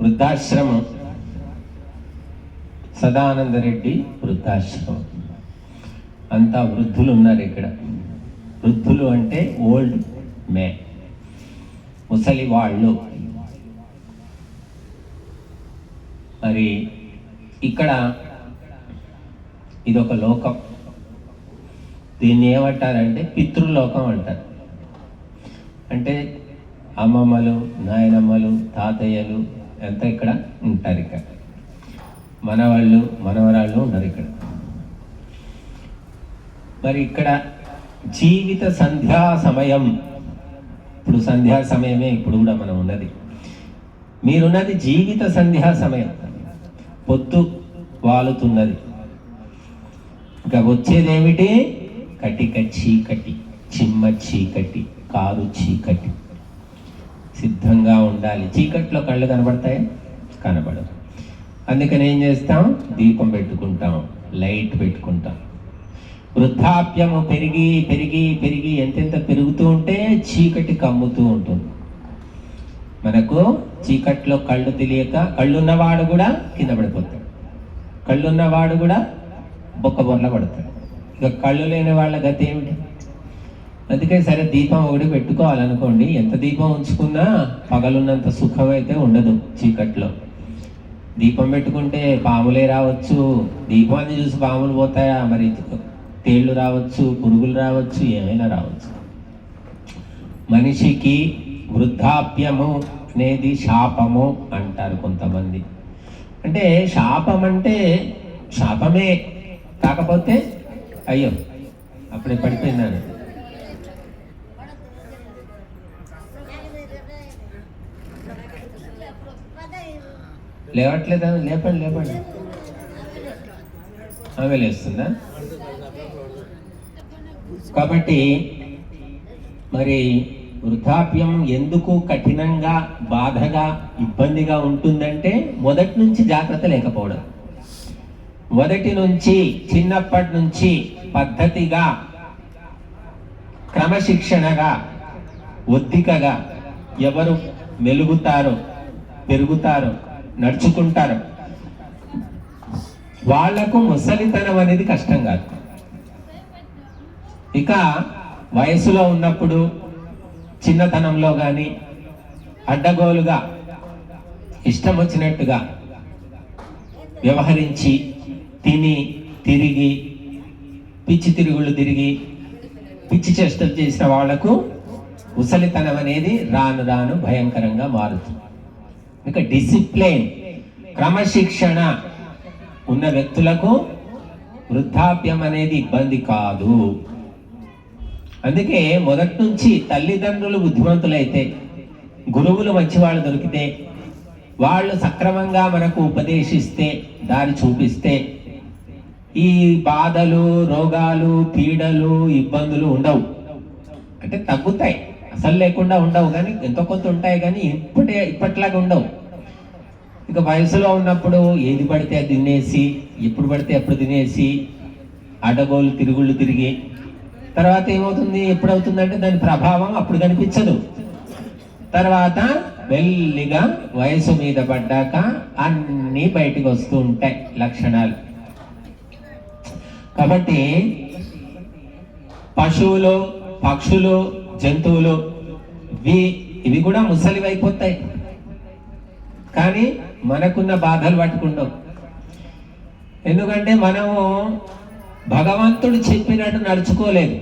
వృద్ధాశ్రమం. సదానందరెడ్డి వృద్ధాశ్రమం. అంతా వృద్ధులు ఉన్నారు ఇక్కడ. వృద్ధులు అంటే ఓల్డ్ మే. ముసలి వాళ్ళు. మరి ఇక్కడ ఇదొక లోకం. దీన్ని ఏమంటారంటే పితృలోకం అంటారు. అంటే అమ్మమ్మలు నాయనమ్మలు తాతయ్యలు అంతా ఇక్కడ ఉంటారు ఇక్కడ. మనవాళ్ళు మనవరాళ్ళు ఉన్నారు ఇక్కడ. మరి ఇక్కడ జీవిత సంధ్యా సమయం. ఇప్పుడు సంధ్యా సమయమే ఇప్పుడు కూడా మనం ఉన్నది. మీరున్నది జీవిత సంధ్యా సమయం. పొద్దు వాలుతున్నది. ఇంకా వచ్చేదేమిటి? కటిక చీకటి చిమ్మ చీకటి కారు చీకటి. సిద్ధంగా ఉండాలి. చీకట్లో కళ్ళు కనబడతాయి? కనబడదు అందుకని ఏం చేస్తాం? దీపం పెట్టుకుంటాం. లైట్ పెట్టుకుంటాం. వృద్ధాప్యము పెరిగి పెరిగి పెరిగి ఎంతెంత పెరుగుతూ ఉంటే చీకటి కమ్ముతూ ఉంటుంది. మనకు చీకట్లో కళ్ళు తెలియక కళ్ళున్నవాడు కూడా కింద పడిపోతాడు. కళ్ళున్నవాడు కూడా బొక్క బొర్ల పడతాడు. ఇక కళ్ళు లేని వాళ్ళ గతి ఏమిటి? అందుకే సరే దీపం ఒకటి పెట్టుకోవాలనుకోండి ఎంత దీపం ఉంచుకున్నా పగలున్నంత సుఖం అయితే ఉండదు చీకట్లో. దీపం పెట్టుకుంటే పాములే రావచ్చు దీపాన్ని చూసి పాములు పోతాయా? మరి తేళ్ళు రావచ్చు పురుగులు రావచ్చు ఏమైనా రావచ్చు. మనిషికి వృద్ధాప్యము అనేది శాపము అంటారు కొంతమంది. అంటే శాపం అంటే శాపమే కాకపోతే అయ్యో అప్పుడే పడిపోయినాను లేవట్లేదా? లేపండి లేపండి. ఆమె లేస్తుందా? కాబట్టి మరి వృద్ధాప్యం ఎందుకు కఠినంగా బాధగా ఇబ్బందిగా ఉంటుందంటే మొదటి నుంచి జాగ్రత్త లేకపోవడం. మొదటి నుంచి చిన్నప్పటి నుంచి పద్ధతిగా క్రమశిక్షణగా ఒద్దికగా ఎవరు మెలుగుతారో పెరుగుతారు నడుచుకుంటారు. వాళ్ళకు ముసలితనం అనేది కష్టం కాదు. ఇక వయసులో ఉన్నప్పుడు చిన్నతనంలో కానీ అడ్డగోలుగా ఇష్టం వచ్చినట్టుగా వ్యవహరించి తిని తిరిగి పిచ్చి తిరుగుళ్ళు తిరిగి పిచ్చి చేష్టలు చేసిన వాళ్ళకు ముసలితనం అనేది రాను రాను భయంకరంగా మారుతుంది. ఇక డిసిప్లిన్ క్రమశిక్షణ ఉన్న వ్యక్తులకు వృద్ధాప్యం అనేది ఇబ్బంది కాదు. అందుకే మొదటి నుంచి తల్లిదండ్రులు బుద్ధిమంతులైతే గురువులు మంచివాళ్ళు దొరికితే వాళ్ళు సక్రమంగా మనకు ఉపదేశిస్తే దారి చూపిస్తే ఈ బాధలు రోగాలు పీడలు ఇబ్బందులు ఉండవు. అంటే తగ్గుతాయి. అసలు లేకుండా ఉండవు కానీ ఎంతో కొంత ఉంటాయి కానీ ఇప్పటి ఇప్పట్లాగా ఉండవు. ఇక వయసులో ఉన్నప్పుడు ఏది పడితే అది తినేసి ఎప్పుడు పడితే అప్పుడు తినేసి అడగోలు తిరుగుళ్ళు తిరిగి తర్వాత ఏమవుతుంది? ఎప్పుడవుతుందంటే దాని ప్రభావం అప్పుడు కనిపించదు. తర్వాత మెల్లిగా వయసు మీద పడ్డాక అన్నీ బయటికి వస్తూ ఉంటాయి లక్షణాలు. కాబట్టి పశువులు పక్షులు జంతువులు. ఇవి ఇవి కూడా ముసలివి అయిపోతాయి కానీ మనకున్న బాధలు పట్టుకుంటాం ఎందుకంటే మనము భగవంతుడు చెప్పినట్టు నడుచుకోలేదు.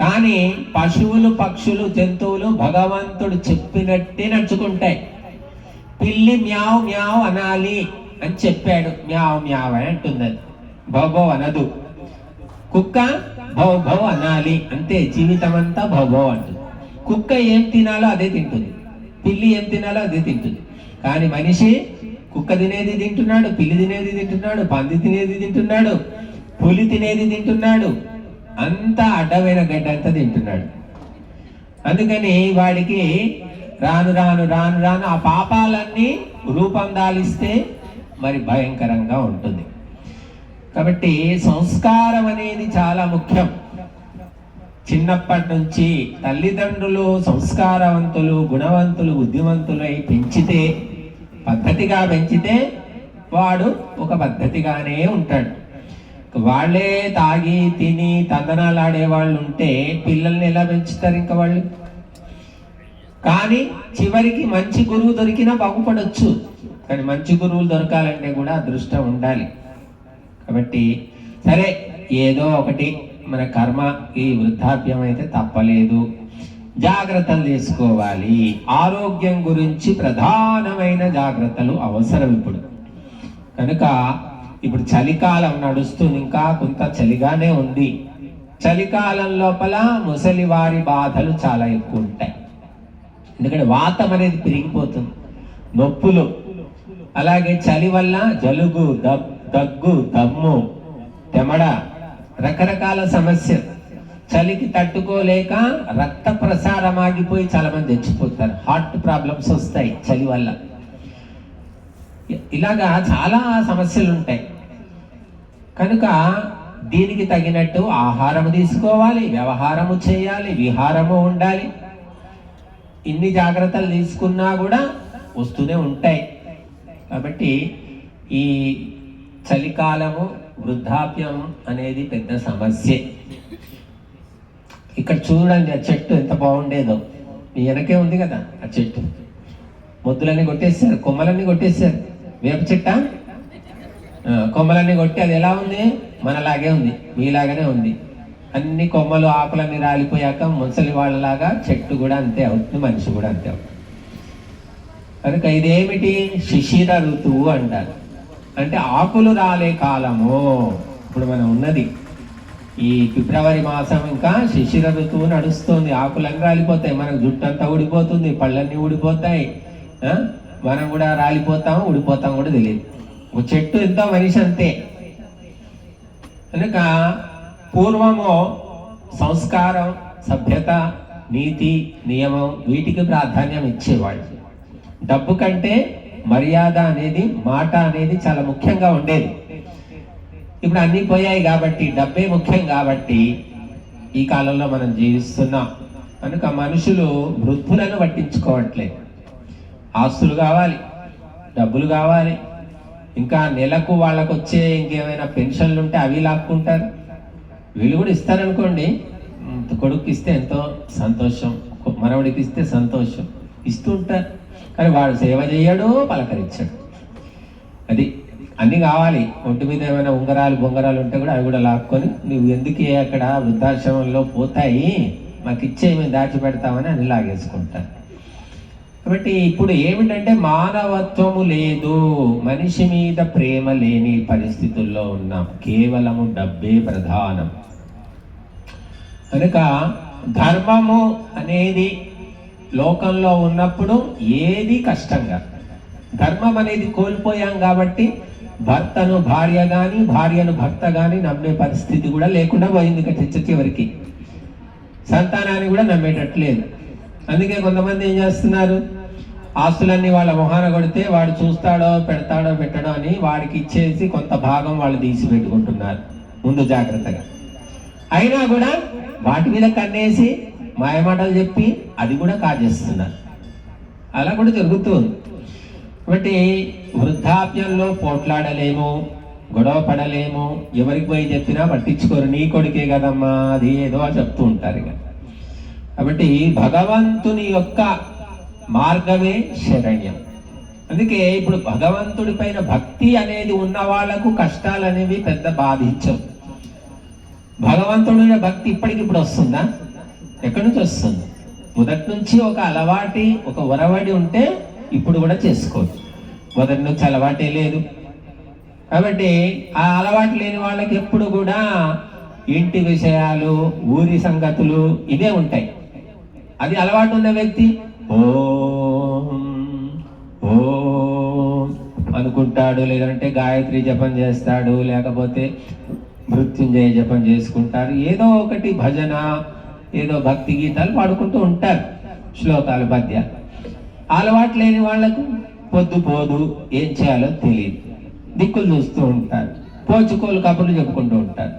కానీ పశువులు పక్షులు జంతువులు భగవంతుడు చెప్పినట్టే నడుచుకుంటాయి. పిల్లి మ్యావ్ మ్యావ్ అనాలి అని చెప్పాడు. మ్యావ్ మ్యావ్ అని అంటుంది అది. అనదు. కుక్క భౌ భౌ అనాలి అంతే జీవితం అంతా భౌభౌ అంటుంది. కుక్క ఏం తినాలో అదే తింటుంది. పిల్లి ఏం తినాలో అదే తింటుంది. కానీ మనిషి కుక్క తినేది తింటున్నాడు పిల్లి తినేది తింటున్నాడు పంది తినేది తింటున్నాడు పులి తినేది తింటున్నాడు అంతా అడ్డమైన గడ్డ అంతా తింటున్నాడు. అందుకని వాడికి రాను రాను రాను రాను ఆ పాపాలన్నీ రూపం దాలిస్తే మరి భయంకరంగా ఉంటుంది. కాబట్టి సంస్కారం అనేది చాలా ముఖ్యం. చిన్నప్పటి నుంచి తల్లిదండ్రులు సంస్కారవంతులు గుణవంతులు బుద్ధిమంతులై పెంచితే పద్ధతిగా పెంచితే వాడు ఒక పద్ధతిగానే ఉంటాడు. వాళ్ళే తాగి తిని తందనాలాడే వాళ్ళు ఉంటే పిల్లల్ని ఎలా పెంచుతారు ఇంకా వాళ్ళు? కానీ చివరికి మంచి గురువు దొరికినా బాగుపడొచ్చు. కానీ మంచి గురువులు దొరకాలంటే కూడా అదృష్టం ఉండాలి. కాబట్టి సరే ఏదో ఒకటి మన కర్మ ఈ వృద్ధాప్యం అయితే తప్పలేదు. జాగ్రత్తలు తీసుకోవాలి. ఆరోగ్యం గురించి ప్రధానమైన జాగ్రత్తలు అవసరం ఇప్పుడు. కనుక ఇప్పుడు చలికాలం నడుస్తుంది ఇంకా కొంత చలిగానే ఉంది. చలికాలం లోపల ముసలి వారి బాధలు చాలా ఎక్కువ ఉంటాయి. ఎందుకంటే వాతం అనేది పెరిగిపోతుంది. నొప్పులు. అలాగే చలి వల్ల జలుగు దబ్- దగ్గు దమ్ము తెమడ రకరకాల సమస్యలు చలికి తట్టుకోలేక రక్త ప్రసారం ఆగిపోయి చాలా మంది తెచ్చిపోతారు హార్ట్ ప్రాబ్లమ్స్ వస్తాయి చలి వల్ల. ఇలాగా చాలా సమస్యలు ఉంటాయి కనుక దీనికి తగినట్టు ఆహారము తీసుకోవాలి వ్యవహారము చేయాలి విహారము ఉండాలి. ఇన్ని జాగ్రత్తలు తీసుకున్నా కూడా వస్తూనే ఉంటాయి. కాబట్టి ఈ చలికాలము వృద్ధాప్యం అనేది పెద్ద సమస్య. ఇక్కడ చూడండి ఆ చెట్టు ఎంత బాగుండేదో. మీ వెనకే ఉంది కదా ఆ చెట్టు. మొద్దులన్నీ కొట్టేశారు కొమ్మలన్నీ కొట్టేశారు. వేప చెట్ట? కొమ్మలన్నీ కొట్టి అది ఎలా ఉంది? మనలాగే ఉంది మీలాగానే ఉంది. అన్ని కొమ్మలు ఆకులన్నీ రాలిపోయాక ముసలి వాళ్ళలాగా చెట్టు కూడా అంతే అవుతుంది మనిషి కూడా అంతే అవుతుంది. కనుక ఇదేమిటి? శిశిర ఋతువు అంటారు. అంటే ఆకులు రాలే కాలము. ఇప్పుడు మనం ఉన్నది. ఈ ఫిబ్రవరి మాసం ఇంకా శిశిర ఋతువు నడుస్తుంది. ఆకులన్నీ రాలిపోతాయి. మనకు జుట్టు అంతా ఊడిపోతుంది. పళ్ళన్నీ ఊడిపోతాయి. మనం కూడా రాలిపోతాం ఊడిపోతాం కూడా తెలియదు. ఒక చెట్టు ఎంతో మనిషి అంతే. కనుక పూర్వము సంస్కారం సభ్యత నీతి నియమం వీటికి ప్రాధాన్యం ఇచ్చేవాళ్ళు డబ్బు కంటే మర్యాద అనేది మాట అనేది చాలా ముఖ్యంగా ఉండేది. ఇప్పుడు అన్నీ పోయాయి కాబట్టి డబ్బే ముఖ్యం కాబట్టి ఈ కాలంలో మనం జీవిస్తున్నాం. కనుక మనుషులు వృద్ధులను పట్టించుకోవట్లేదు. ఆస్తులు కావాలి డబ్బులు కావాలి. ఇంకా నెలకు వాళ్ళకు వచ్చే ఇంకేమైనా పెన్షన్లు ఉంటే అవి లాక్కుంటారు. వీళ్ళు కూడా ఇస్తారనుకోండి కొడుకు ఇస్తే ఎంతో సంతోషం మనవడికి ఇస్తే సంతోషం ఇస్తుంటారు. కానీ వాడు సేవ చేయడు పలకరించడు. అది అన్నీ కావాలి. ఒంటి మీద ఏమైనా ఉంగరాలు బొంగరాలు ఉంటే కూడా అవి కూడా లాక్కొని నువ్వు ఎందుకే అక్కడ వృద్ధాశ్రమంలో పోతాయి? మాకు ఇచ్చే మేము దాచిపెడతామని అని లాగేసుకుంటారు. కాబట్టి ఇప్పుడు ఏమిటంటే మానవత్వము లేదు. మనిషి మీద ప్రేమ లేని పరిస్థితుల్లో ఉన్నాం. కేవలము డబ్బే ప్రధానం. కనుక ధర్మము అనేది లోకంలో ఉన్నప్పుడు ఏది కష్టంగా ధర్మం అనేది కోల్పోయాం కాబట్టి భర్తను భార్య కానీ భార్యను భర్త కానీ నమ్మే పరిస్థితి కూడా లేకుండా పోయింది ఇక చివరికి. సంతానాన్ని కూడా నమ్మేటట్లేదు. అందుకే కొంతమంది ఏం చేస్తున్నారు? ఆస్తులన్నీ వాళ్ళ మొహాన కొడితే వాడు చూస్తాడో పెడతాడో పెట్టడో అని వాడికి ఇచ్చేసి కొంత భాగం వాళ్ళు తీసి పెట్టుకుంటున్నారు ముందు జాగ్రత్తగా. అయినా కూడా వాటి మీద కన్నేసి మాయమాటలు చెప్పి అది కూడా కాజేస్తున్నారు. అలా కూడా జరుగుతుంది కాబట్టి వృద్ధాప్యంలో పోట్లాడలేము గొడవ పడలేము ఎవరికి పోయి చెప్పినా పట్టించుకోరు నీ కొడుకే కదమ్మా అది ఏదో చెప్తూ ఉంటారు ఇక. కాబట్టి భగవంతుని యొక్క మార్గమే శరణ్యం. అందుకే ఇప్పుడు భగవంతుడి పైన భక్తి అనేది ఉన్న వాళ్ళకు కష్టాలు అనేవి పెద్ద బాధించవు. భగవంతుడి భక్తి ఇప్పటికిప్పుడు వస్తుందా? ఎక్కడి నుంచి వస్తుంది మొదటి నుంచి ఒక అలవాటి ఒక ఒరవడి ఉంటే ఇప్పుడు కూడా చేసుకోవచ్చు. మొదటి నుంచి అలవాటే లేదు. కాబట్టి ఆ అలవాటు లేని వాళ్ళకి ఎప్పుడు కూడా ఇంటి విషయాలు ఊరి సంగతులు ఇవే ఉంటాయి. అది అలవాటు ఉన్న వ్యక్తి ఓ ఓ అనుకుంటాడు లేదంటే గాయత్రి జపం చేస్తాడు లేకపోతే మృత్యుంజయ జపం చేసుకుంటారు. ఏదో ఒకటి భజన ఏదో భక్తి గీతాలు పాడుకుంటూ ఉంటారు శ్లోకాల మధ్య. అలవాటు లేని వాళ్ళకు పొద్దు పోదు ఏం చేయాలో తెలియదు. దిక్కులు చూస్తూ ఉంటారు పోచుకోలు కబుర్లు చెప్పుకుంటూ ఉంటారు.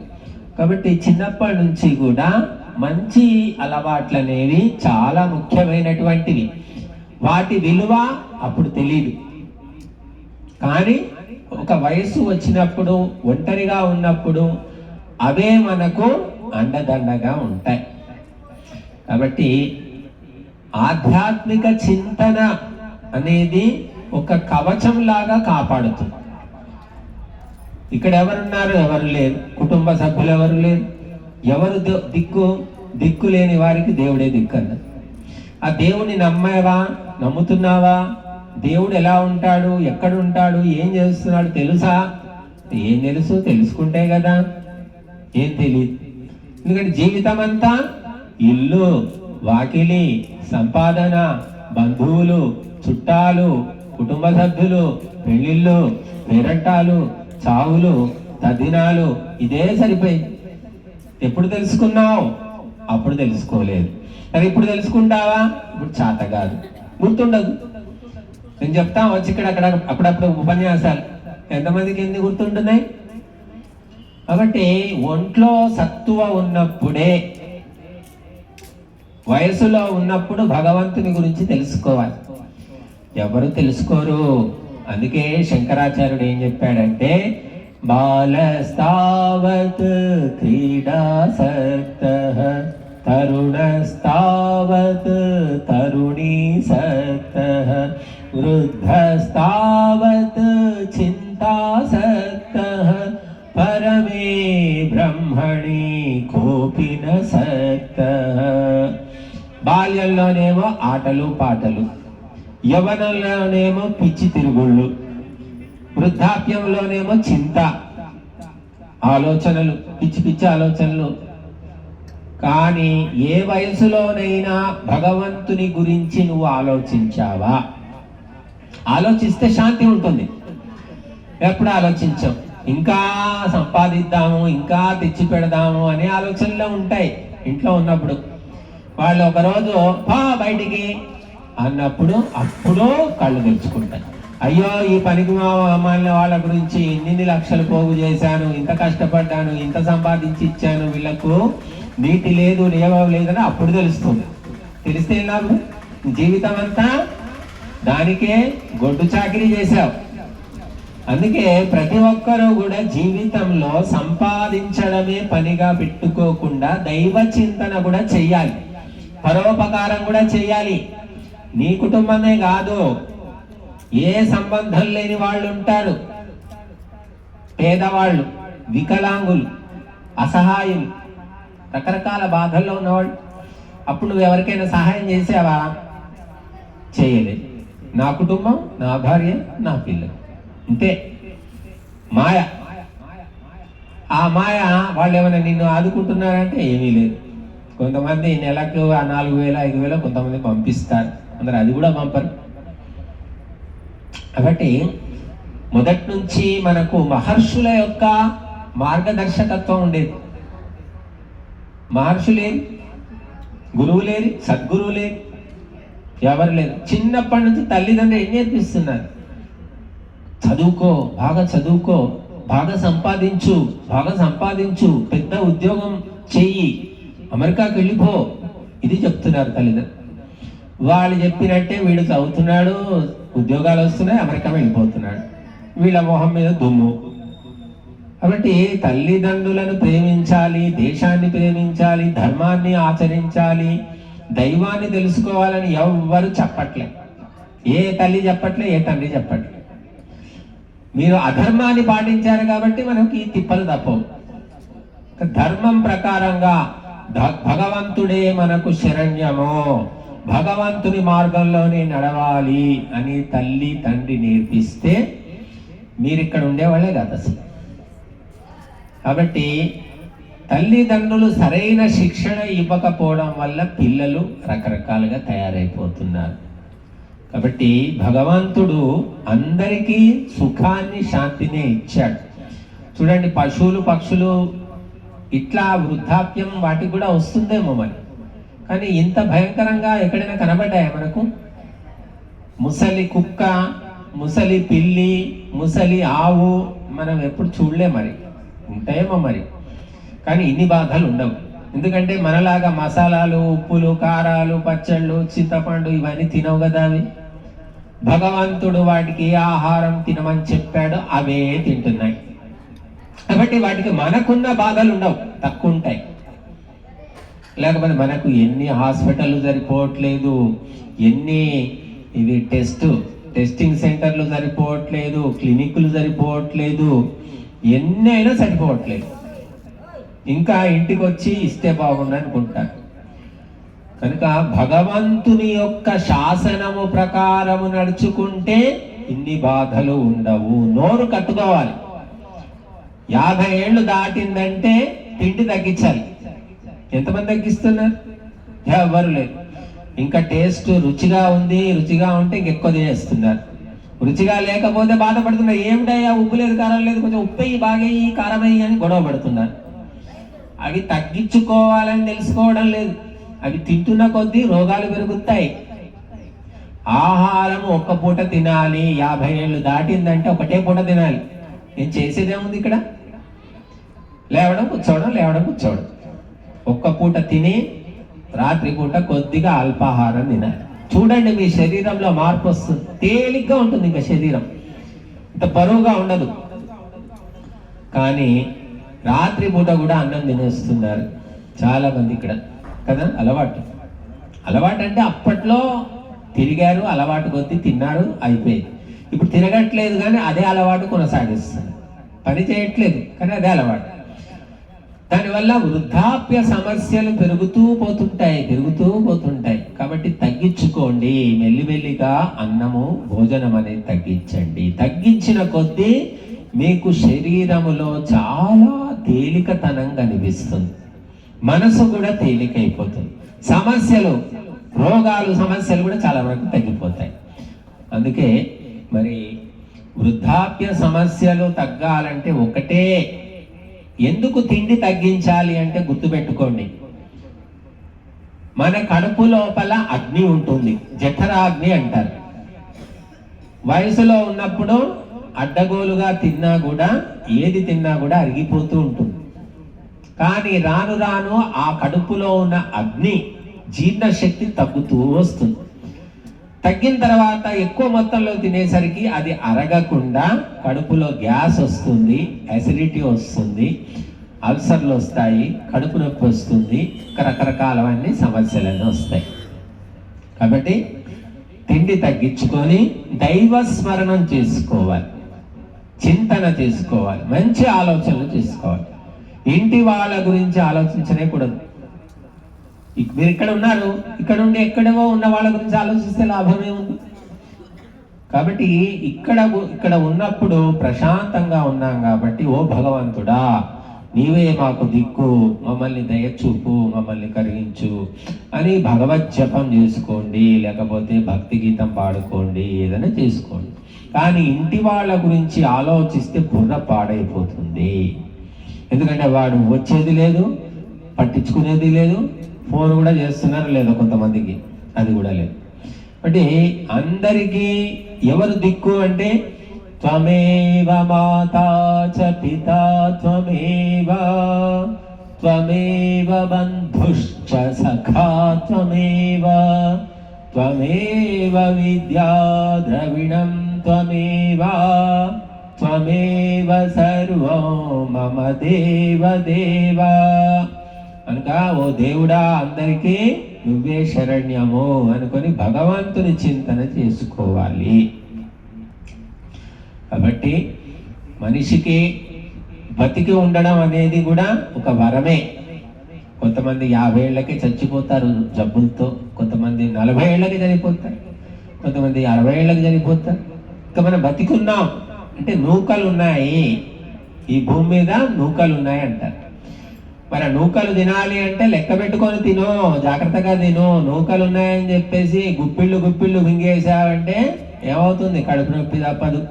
కాబట్టి చిన్నప్పటి నుంచి కూడా మంచి అలవాట్లు అనేవి చాలా ముఖ్యమైనటువంటివి. వాటి విలువ అప్పుడు తెలియదు కానీ ఒక వయస్సు వచ్చినప్పుడు ఒంటరిగా ఉన్నప్పుడు అవే మనకు అండదండగా ఉంటాయి. కాబట్టి ఆధ్యాత్మిక చింతన అనేది ఒక కవచం లాగా కాపాడుతుంది. ఇక్కడ ఎవరున్నారు? ఎవరు లేరు. కుటుంబ సభ్యులు ఎవరు లేరు? ఎవరు దిక్కు దిక్కు లేని వారికి దేవుడే దిక్కు అన్న ఆ దేవుని నమ్మేవా? నమ్ముతున్నావా? దేవుడు ఎలా ఉంటాడు? ఎక్కడ ఉంటాడు? ఏం చేస్తున్నాడు? తెలుసా? ఏం తెలుసు? తెలుసుకుంటే కదా. ఏం తెలియదు ఎందుకంటే జీవితం అంతా ఇల్లు వాకిలి సంపాదన బంధువులు చుట్టాలు కుటుంబ సభ్యులు పెళ్ళిళ్ళు పేరంటాలు చావులు తద్దినాలు ఇదే సరిపోయింది. ఎప్పుడు తెలుసుకున్నావు? అప్పుడు తెలుసుకోలేదు. మరి ఇప్పుడు తెలుసుకుంటావా? ఇప్పుడు చాత కాదు. గుర్తుండదు. నేను చెప్తా వచ్చి ఇక్కడ అక్కడ అప్పుడప్పుడు ఉపన్యాసాలు. ఎంతమందికి ఎన్ని గుర్తుంటున్నాయి? కాబట్టి ఒంట్లో సత్తువ ఉన్నప్పుడే వయసులో ఉన్నప్పుడు భగవంతుని గురించి తెలుసుకోవాలి. ఎవరు తెలుసుకోరు? అందుకే శంకరాచార్యుడు ఏం చెప్పాడంటే బాలస్తావత్ క్రీడాసక్త తరుణస్తావత్ ఆటలు పాటలు. యవనంలోనేమో పిచ్చి తిరుగుళ్ళు. వృద్ధాప్యంలోనేమో చింత. ఆలోచనలు పిచ్చి పిచ్చి ఆలోచనలు. కానీ ఏ వయసులోనైనా భగవంతుని గురించి నువ్వు ఆలోచించావా? ఆలోచిస్తే శాంతి ఉంటుంది. ఎప్పుడు ఆలోచించాం? ఇంకా సంపాదిద్దాము ఇంకా తెచ్చి పెడదాము అనే ఆలోచనలు ఉంటాయి ఇంట్లో ఉన్నప్పుడు. వాళ్ళు ఒకరోజు పా బయటికి అన్నప్పుడు అప్పుడు కళ్ళు తెరుచుకుంటాయి. అయ్యో ఈ పనికి మాలిన వాళ్ళ గురించి ఇన్ని లక్షలు పోగు చేశాను ఇంత కష్టపడ్డాను ఇంత సంపాదించి ఇచ్చాను వీళ్ళకు నీటి లేదు నియమం లేదని అప్పుడు తెలుస్తుంది. తెలిస్తే నాకు జీవితం అంతా దానికే గొడ్డు చాకరీ చేశావు. అందుకే ప్రతి ఒక్కరూ కూడా జీవితంలో సంపాదించడమే పనిగా పెట్టుకోకుండా దైవ చింతన కూడా చెయ్యాలి. పరోపకారం కూడా చేయాలి. నీ కుటుంబమే కాదు ఏ సంబంధం లేని వాళ్ళు ఉంటారు. పేదవాళ్ళు వికలాంగులు అసహాయులు రకరకాల బాధల్లో ఉన్నవాళ్ళు. అప్పుడు నువ్వు ఎవరికైనా సహాయం చేసావా? చేయలేదు నా కుటుంబం నా భార్య నా పిల్లలు. అంతే మాయ. ఆ మాయ వాళ్ళు ఏమైనా నిన్ను ఆదుకుంటున్నారంటే ఏమీ లేదు. కొంతమంది నెలకు ఆ నాలుగు వేల ఐదు వేల కొంతమంది పంపిస్తారు. అందరు అది కూడా పంపరు. కాబట్టి మొదటి నుంచి మనకు మహర్షుల యొక్క మార్గదర్శకత్వం ఉండేది. మహర్షులేరి గురువు లేరి సద్గురువు లేరి ఎవరు లేరు. చిన్నప్పటి నుంచి తల్లిదండ్రులు ఏం నేర్పిస్తున్నారు? చదువుకో బాగా చదువుకో బాగా సంపాదించు బాగా సంపాదించు పెద్ద ఉద్యోగం చెయ్యి. అమెరికాకు వెళ్ళిపో ఇది చెప్తున్నారు తల్లిదండ్రులు. వాళ్ళు చెప్పినట్టే వీడు చదువుతున్నాడు ఉద్యోగాలు వస్తున్నాయి అమెరికా వెళ్ళిపోతున్నాడు. వీళ్ళ మొహం మీద దుమ్ము. కాబట్టి తల్లిదండ్రులను ప్రేమించాలి దేశాన్ని ప్రేమించాలి ధర్మాన్ని ఆచరించాలి దైవాన్ని తెలుసుకోవాలని ఎవ్వరు చెప్పట్లే. ఏ తల్లి చెప్పట్లే ఏ తండ్రి చెప్పట్లే. మీరు అధర్మాన్ని పాటించారు కాబట్టి మనకి తిప్పలు తప్పవు. ధర్మం ప్రకారంగా భగవంతుడే మనకు శరణ్యము. భగవంతుని మార్గంలోనే నడవాలి అని తల్లి తండ్రి నేర్పిస్తే మీరు ఇక్కడ ఉండేవాళ్ళే కాదు అసలు. కాబట్టి తల్లిదండ్రులు సరైన శిక్షణ ఇవ్వకపోవడం వల్ల పిల్లలు రకరకాలుగా తయారైపోతున్నారు. కాబట్టి భగవంతుడు అందరికీ సుఖాన్ని శాంతిని ఇచ్చాడు. చూడండి పశువులు పక్షులు ఇట్లా వృద్ధాప్యం వాటికి కూడా వస్తుందేమో మరి. కానీ ఇంత భయంకరంగా ఎక్కడైనా కనబడ్డాయా మనకు? ముసలి కుక్క ముసలి పిల్లి ముసలి ఆవు మనం ఎప్పుడు చూడలే మరి. ఉంటాయేమో మరి. కానీ ఇన్ని బాధలు ఉండవు. ఎందుకంటే మనలాగా మసాలాలు ఉప్పులు కారాలు పచ్చళ్ళు చింతపండు ఇవన్నీ తినవు కదా అవి. భగవంతుడు వాటికి ఆహారం తినమని చెప్పాడు అవే తింటున్నాయి. కాబట్టి వాటికి మనకున్న బాధలు ఉండవు తక్కువ ఉంటాయి లేకపోతే మనకు ఎన్ని హాస్పిటల్ సరిపోవట్లేదు ఎన్ని ఇవి టెస్ట్ టెస్టింగ్ సెంటర్లు సరిపోవట్లేదు క్లినిక్లు సరిపోవట్లేదు ఎన్ని అయినా సరిపోవట్లేదు. ఇంకా ఇంటికి వచ్చి ఇస్తే బాగుండు అనుకుంటారు కనుక భగవంతుని యొక్క శాసనము ప్రకారము నడుచుకుంటే ఇన్ని బాధలు ఉండవు. నోరు కట్టుకోవాలి. యాభై ఏళ్ళు దాటిందంటే తిండి తగ్గించాలి. ఎంతమంది తగ్గిస్తున్నారు? ఎవరు లేదు ఇంకా టేస్ట్ రుచిగా ఉంది రుచిగా ఉంటే ఇంకెక్కువ తినేస్తున్నారు. రుచిగా లేకపోతే బాధపడుతున్నారు ఏమిటయ్యా ఉప్పు లేదు కారం లేదు కొంచెం ఉప్పు అయ్యి బాగయ్యి కారం అయ్యి అని గొడవ పడుతున్నారు. అవి తగ్గించుకోవాలని తెలుసుకోవడం లేదు. అవి తింటున్న కొద్దీ రోగాలు పెరుగుతాయి. ఆహారం ఒక్క పూట తినాలి యాభై ఏళ్ళు దాటిందంటే ఒకటే పూట తినాలి. నేను చేసేదేముంది ఇక్కడ? లేవడం కూర్చోవడం లేవడం కూర్చోవడం ఒక్క పూట తిని రాత్రి పూట కొద్దిగా అల్పాహారం తినాలి. చూడండి మీ శరీరంలో మార్పు వస్తుంది. తేలిగ్గా ఉంటుంది ఇంకా శరీరం. ఇంత బరువుగా ఉండదు. కానీ రాత్రి పూట కూడా అన్నం తినేస్తున్నారు చాలా మంది ఇక్కడ. కదా? అలవాటు. అలవాటు అంటే అప్పట్లో తిరిగారు అలవాటు కొద్ది తిన్నారు అయిపోయింది. ఇప్పుడు తిరగట్లేదు కానీ అదే అలవాటు కొనసాగిస్తారు పని చేయట్లేదు కానీ అదే అలవాటు. దానివల్ల వృద్ధాప్య సమస్యలు పెరుగుతూ పోతుంటాయి పెరుగుతూ పోతుంటాయి. కాబట్టి తగ్గించుకోండి. మెల్లిమెల్లిగా అన్నము భోజనం అనేది తగ్గించండి. తగ్గించిన కొద్దీ మీకు శరీరములో చాలా తేలికతనం కనిపిస్తుంది. మనసు కూడా తేలికైపోతుంది. సమస్యలు రోగాలు సమస్యలు కూడా చాలా వరకు తగ్గిపోతాయి. అందుకే మరి వృద్ధాప్య సమస్యలు తగ్గాలంటే ఒకటే ఎందుకు తిండి తగ్గించాలి అంటే గుర్తుపెట్టుకోండి. మన కడుపు లోపల అగ్ని ఉంటుంది. జఠరాగ్ని అంటారు. వయసులో ఉన్నప్పుడు అడ్డగోలుగా తిన్నా కూడా ఏది తిన్నా కూడా అరిగిపోతూ ఉంటుంది. కానీ రాను రాను ఆ కడుపులో ఉన్న అగ్ని జీర్ణశక్తి తగ్గుతూ వస్తుంది. తగ్గిన తర్వాత ఎక్కువ మొత్తంలో తినేసరికి అది అరగకుండా కడుపులో గ్యాస్ వస్తుంది అసిడిటీ వస్తుంది అల్సర్లు వస్తాయి కడుపు నొప్పి వస్తుంది రకరకాలవన్నీ సమస్యలన్నీ వస్తాయి. కాబట్టి తిండి తగ్గించుకొని దైవ స్మరణం చేసుకోవాలి చింతన చేసుకోవాలి మంచి ఆలోచనలు చేసుకోవాలి. ఇంటి వాళ్ళ గురించి ఆలోచించనే కూడదు. మీరు ఇక్కడ ఉన్నారు ఇక్కడ ఉండి ఎక్కడవో ఉన్న వాళ్ళ గురించి ఆలోచిస్తే లాభమే ఉంది. కాబట్టి ఇక్కడ ఇక్కడ ఉన్నప్పుడు ప్రశాంతంగా ఉన్నాం కాబట్టి ఓ భగవంతుడా నీవే మాకు దిక్కు మమ్మల్ని దయచూపు మమ్మల్ని కరిగించు అని భగవత్ జపం చేసుకోండి లేకపోతే భక్తి గీతం పాడుకోండి ఏదైనా చేసుకోండి. కానీ ఇంటి వాళ్ళ గురించి ఆలోచిస్తే బుర్ర పాడైపోతుంది. ఎందుకంటే వాడు వచ్చేది లేదు పట్టించుకునేది లేదు ఫోన్ కూడా చేస్తున్నారు లేదో కొంతమందికి. అది కూడా లేదు. అంటే అందరికీ ఎవరు దిక్కు అంటే త్వమేవ మాతా చ పితా త్వమేవ త్వమేవ బంధుశ్చ సఖా త్వమేవ త్వమేవ విద్యా ద్రవిణం త్వమేవ త్వమేవ సర్వం మమ దేవ దేవా. కనుక ఓ దేవుడా అందరికీ నువ్వే శరణ్యము అనుకొని భగవంతుని చింతన చేసుకోవాలి. కాబట్టి మనిషికి బతికి ఉండడం అనేది కూడా ఒక వరమే. కొంతమంది యాభై ఏళ్ళకి చచ్చిపోతారు జబ్బులతో కొంతమంది నలభై ఏళ్ళకి చనిపోతారు కొంతమంది అరవై ఏళ్ళకి చనిపోతారు. ఇంకా మనం బతికున్నాం అంటే నూకలు ఉన్నాయి. ఈ భూమి మీద నూకలు ఉన్నాయి అంటారు. మరి నూకలు తినాలి అంటే లెక్క పెట్టుకొని తిను జాగ్రత్తగా తిను. నూకలు ఉన్నాయని చెప్పేసి గుప్పిళ్ళు గుప్పిళ్ళు మింగేసావంటే ఏమవుతుంది? కడుపు నొప్పి తప్పదు.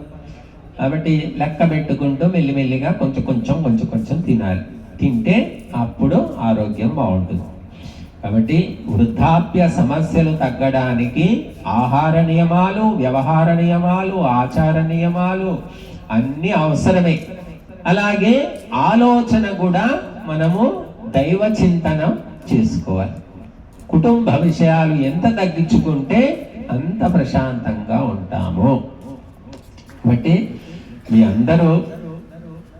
కాబట్టి లెక్క పెట్టుకుంటూ మెల్లిమెల్లిగా కొంచెం కొంచెం కొంచెం కొంచెం తినాలి. తింటే అప్పుడు ఆరోగ్యం బాగుంటుంది. కాబట్టి వృద్ధాప్య సమస్యలు తగ్గడానికి ఆహార నియమాలు వ్యవహార నియమాలు ఆచార నియమాలు అన్నీ అవసరమే. అలాగే ఆలోచన కూడా మనము దైవ చింతన చేసుకోవాలి. కుటుంబ విషయాలు ఎంత తగ్గించుకుంటే అంత ప్రశాంతంగా ఉంటాము. కాబట్టి మీ అందరూ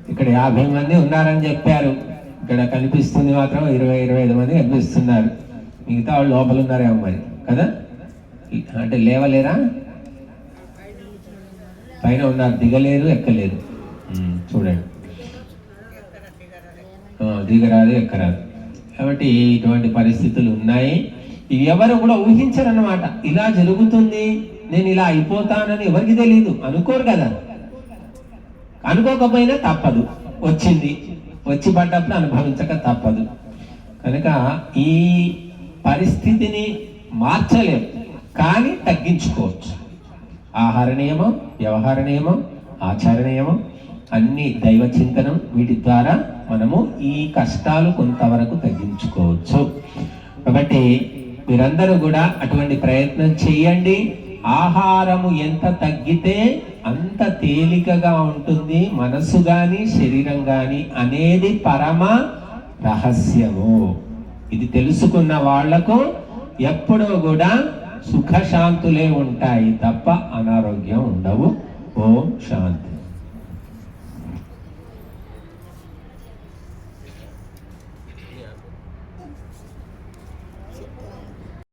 ఇక్కడ యాభై మంది ఉన్నారని చెప్పారు. ఇక్కడ కనిపిస్తుంది మాత్రం ఇరవై ఇరవై ఐదు మంది కనిపిస్తున్నారు. మిగతా వాళ్ళు లోపల ఉన్నారేమో మరి కదా? అంటే లేవలేరా? పైన ఉన్నారు దిగలేరు ఎక్కలేరు. చూడండి. దిగరాదు ఎక్కరాదు. కాబట్టి ఇటువంటి పరిస్థితులు ఉన్నాయి. ఇవి ఎవరు కూడా ఊహించరన్నమాట. ఇలా జరుగుతుంది నేను ఇలా అయిపోతానని ఎవరికి తెలియదు అనుకోరు కదా. అనుకోకపోయినా తప్పదు. వచ్చింది. వచ్చి పడ్డప్పుడు అనుభవించక తప్పదు. కనుక ఈ పరిస్థితిని మార్చలేం. కానీ తగ్గించుకోవచ్చు. ఆహార నియమం వ్యవహార నియమం ఆచార నియమం అన్ని దైవ చింతనం వీటి ద్వారా మనము ఈ కష్టాలు కొంతవరకు తగ్గించుకోవచ్చు. కాబట్టి మీరందరూ కూడా అటువంటి ప్రయత్నం చేయండి. ఆహారము ఎంత తగ్గితే అంత తేలికగా ఉంటుంది మనసు కానీ శరీరం కానీ అనేది పరమ రహస్యము. ఇది తెలుసుకున్న వాళ్ళకు ఎప్పుడూ కూడా సుఖశాంతులే ఉంటాయి తప్ప అనారోగ్యం ఉండవు. ఓం శాంతి.